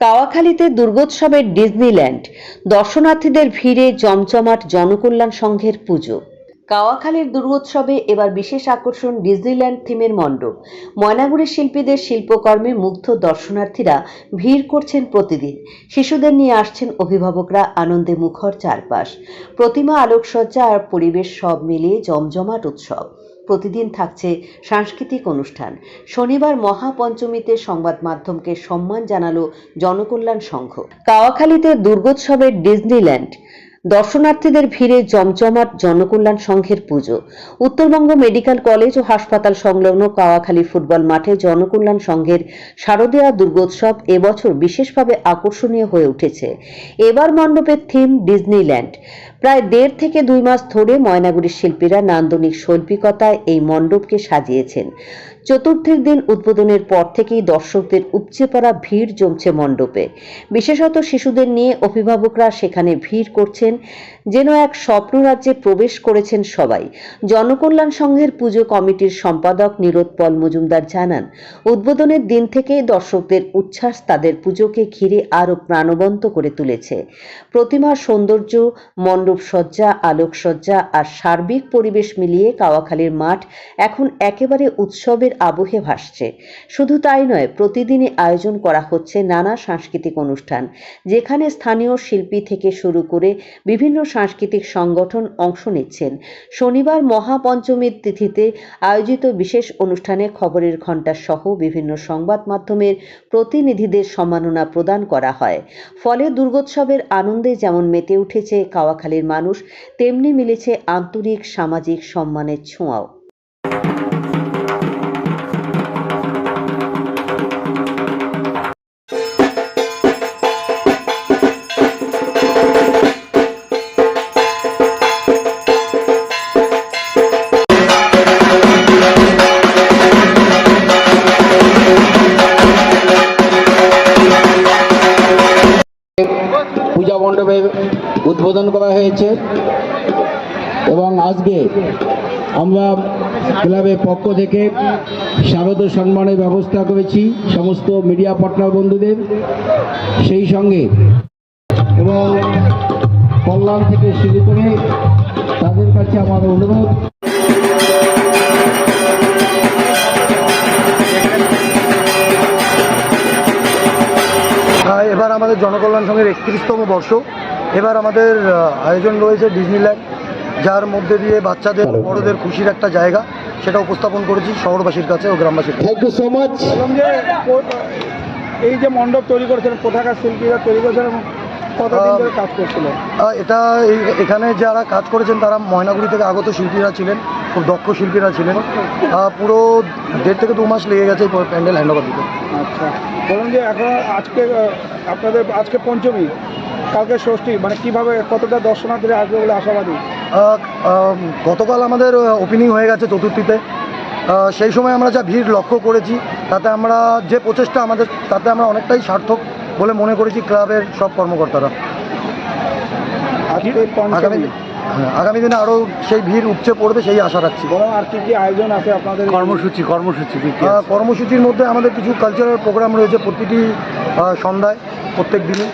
কাওয়াখালীতে দুর্গোৎসবের Disneyland. দর্শনার্থীদের ভিড়ে জমজমাট জনকল্যাণ সংঘের পুজো। কাওয়াখালীর দুর্গোৎসবে এবার বিশেষ আকর্ষণ ডিজনিল্যান্ড থিমের মণ্ডপ। ময়নাগুড়ির শিল্পীদের শিল্পকর্মে মুগ্ধ দর্শনার্থীরা ভিড় করছেন প্রতিদিন। শিশুদের নিয়ে আসছেন অভিভাবকরা আনন্দে মুখর চারপাশ। প্রতিমা আলোকসজ্জা আর পরিবেশ সব মিলিয়ে জমজমাট উৎসব। প্রতিদিন থাকছে সাংস্কৃতিক অনুষ্ঠান। শনিবার মহাপঞ্চমীতে সংবাদ মাধ্যমকে সম্মান জানালো জনকল্যাণ সংঘ। কাওয়াখালীতে দুর্গোৎসবের ডিজনিল্যান্ড। দর্শনার্থীদের ভিড়ে জমজমাট জনকল্যাণ সংঘের পুজো। উত্তরবঙ্গ মেডিকেল কলেজ ও হাসপাতাল সংলগ্ন কাওয়াখালী ফুটবল মাঠে জনকল্যাণ সংঘের শারদীয়া দুর্গোৎসব এবছর বিশেষভাবে আকর্ষণীয় হয়ে উঠেছে। এবার মণ্ডপের থিম ডিজনিল্যান্ড। প্রায় দেড় থেকে দুই মাস ধরে ময়নাগুড়ির শিল্পীরা নান্দনিক শৈল্পিকতায় এই মণ্ডপকে সাজিয়েছেন। চতুর্থের দিন উদ্বোধনের পর থেকেই দর্শকদের উপচে পড়া ভিড় জমছে মণ্ডপে। বিশেষত শিশুদের নিয়ে অভিভাবকরা সেখানে ভিড় করছেন, যেন এক স্বপ্নরাজ্যে প্রবেশ করেছেন সবাই। জনকল্যাণ সংঘের পুজো কমিটির সম্পাদক নীরোৎপল মজুমদার জানান, উদ্বোধনের দিন থেকেই দর্শকদের উচ্ছ্বাস তাদের পুজোকে ঘিরে আরও প্রাণবন্ত করে তুলেছে। প্রতিমার সৌন্দর্য, মণ্ডপ সজ্জা আলোকসজ্জা আর সার্বিক পরিবেশ মিলিয়ে কাওয়াখালীর মাঠ এখন একেবারে উৎসবের আবহে ভাসছে। শুধু তাই নয়, প্রতিদিনই আয়োজন করা হচ্ছে নানা সাংস্কৃতিক অনুষ্ঠান, যেখানে স্থানীয় শিল্পী থেকে শুরু করে বিভিন্ন সাংস্কৃতিক সংগঠন অংশ নিচ্ছেন। শনিবার মহাপঞ্চমীর তিথিতে আয়োজিত বিশেষ অনুষ্ঠানে খবরের ঘণ্টা সহ বিভিন্ন সংবাদ মাধ্যমের প্রতিনিধিদের সম্মাননা প্রদান করা হয়। ফলে দুর্গোৎসবের আনন্দে যেমন মেতে উঠেছে কাওয়াখালীর মানুষ তেমনি মিলেছে আন্তরিক সামাজিক সম্মানের ছোঁয়াও। পূজা মণ্ডপের উদ্বোধন করা হয়েছে এবং আজকে আমরা ক্লাবের পক্ষ থেকে স্বাগত সম্মানের ব্যবস্থা করেছি সমস্ত মিডিয়া পার্টনার বন্ধুদের। সেই সঙ্গে এবং কল্যাণ থেকে শুরু করে তাদের কাছে আমার অনুরোধ। এবার আমাদের জনকল্যাণ সংঘের একত্রিশতম বর্ষ। এবার আমাদের আয়োজন রয়েছে ডিজনিল্যান্ড যার মধ্যে দিয়ে বাচ্চাদের বড়দের খুশির একটা জায়গা। সেটা উপস্থাপন করেছি শহরবাসীর কাছে ও গ্রামবাসীর কাছে। থ্যাংক ইউ সো মাচ বললাম যে কো- এই যে মণ্ডপ তৈরি করেছেন কোথাকার শিল্পীরা তৈরি করেছেন এবং কতদিন ধরে কাজ এটা এখানে যারা কাজ করেছেন তারা ময়নাগুড়ি থেকে আগত শিল্পীরা ছিলেন খুব দক্ষ শিল্পীরা ছিলেন। পুরো দেড় থেকে দু মাস লেগে গেছে প্যান্ডেল হ্যান্ডওভার দিতে। আচ্ছা। বলুন যে এখন আজকে আপনাদের আজকে পঞ্চমী কালকে ষষ্ঠী মানে কীভাবে কতটা দর্শনার্থীরা আসবে বলে আশাবাদী? গতকাল আমাদের ওপেনিং হয়ে গেছে চতুর্থীতে। সেই সময় আমরা যা ভিড় লক্ষ্য করেছি তাতে আমরা যে প্রচেষ্টা আমাদের তাতে আমরা অনেকটাই সার্থক। বলে মনে করেছি ক্লাবের সব কর্মকর্তারা। আজকে আগামী হ্যাঁ, আগামী দিনে আরও সেই ভিড় উপচে পড়বে সেই আশা রাখছি। আর কি কি আয়োজন আছে আপনাদের কর্মসূচি কর্মসূচি কর্মসূচির মধ্যে আমাদের কিছু কালচারাল প্রোগ্রাম রয়েছে প্রতিটি সন্ধ্যায় প্রত্যেক দিনই।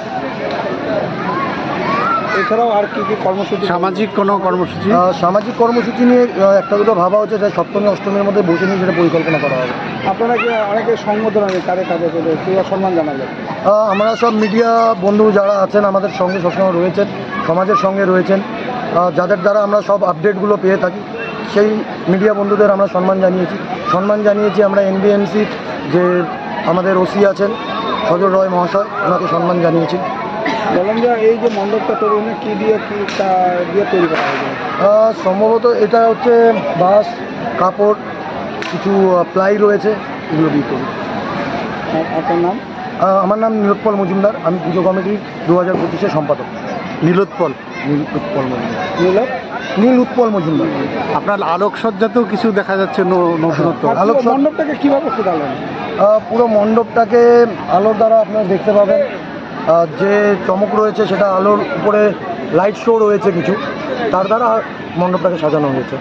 এছাড়াও আর কি কি কর্মসূচি? সামাজিক কোনো কর্মসূচি? সামাজিক কর্মসূচি নিয়ে একটা দুটো ভাবা হচ্ছে যে সপ্তমী অষ্টমীর মধ্যে বসে নিয়ে সেটা পরিকল্পনা করা হবে। আপনারা কি অনেকে সংবোধন কারে কাজে কিংবা সম্মান জানাবেন আহ, আমরা সব মিডিয়া বন্ধু যারা আছেন আমাদের সঙ্গে সবসময় রয়েছেন সমাজের সঙ্গে রয়েছেন। যাদের দ্বারা আমরা সব আপডেটগুলো পেয়ে থাকি সেই মিডিয়া বন্ধুদের আমরা সম্মান জানিয়েছি। সম্মান জানিয়েছি আমরা এনবিএমসির যে আমাদের ওসি আছেন সজল রয় মহাশয় ওনাকে সম্মান জানিয়েছি। বললাম যে এই যে মণ্ডপটা তৈরি হলো কি দিয়ে কি তা দিয়ে তৈরি করা হয়েছে? সম্ভবত এটা হচ্ছে বাঁশ কাপড় কিছু প্লাই রয়েছে এগুলো দিয়ে তৈরি। আপনার নাম? আমার নাম নীলোৎপল মজুমদার আমি পুজো কমিটির দু হাজার পঁচিশের সম্পাদক। নীলোৎপল। নীল উৎপল মজুমদার। নীল? উৎপল মজুমদার। আপনার আলোকসজ্জাতেও কিছু দেখা যাচ্ছে নতুনত্ব। পুরো আলোক মণ্ডপটাকে কীভাবে ফুটালেন পুরো মণ্ডপটাকে আলোর দ্বারা আপনারা দেখতে পাবেন। যে চমক রয়েছে সেটা আলোর উপরে লাইট শো রয়েছে কিছু, তার দ্বারা মণ্ডপটাকে সাজানো হয়েছে।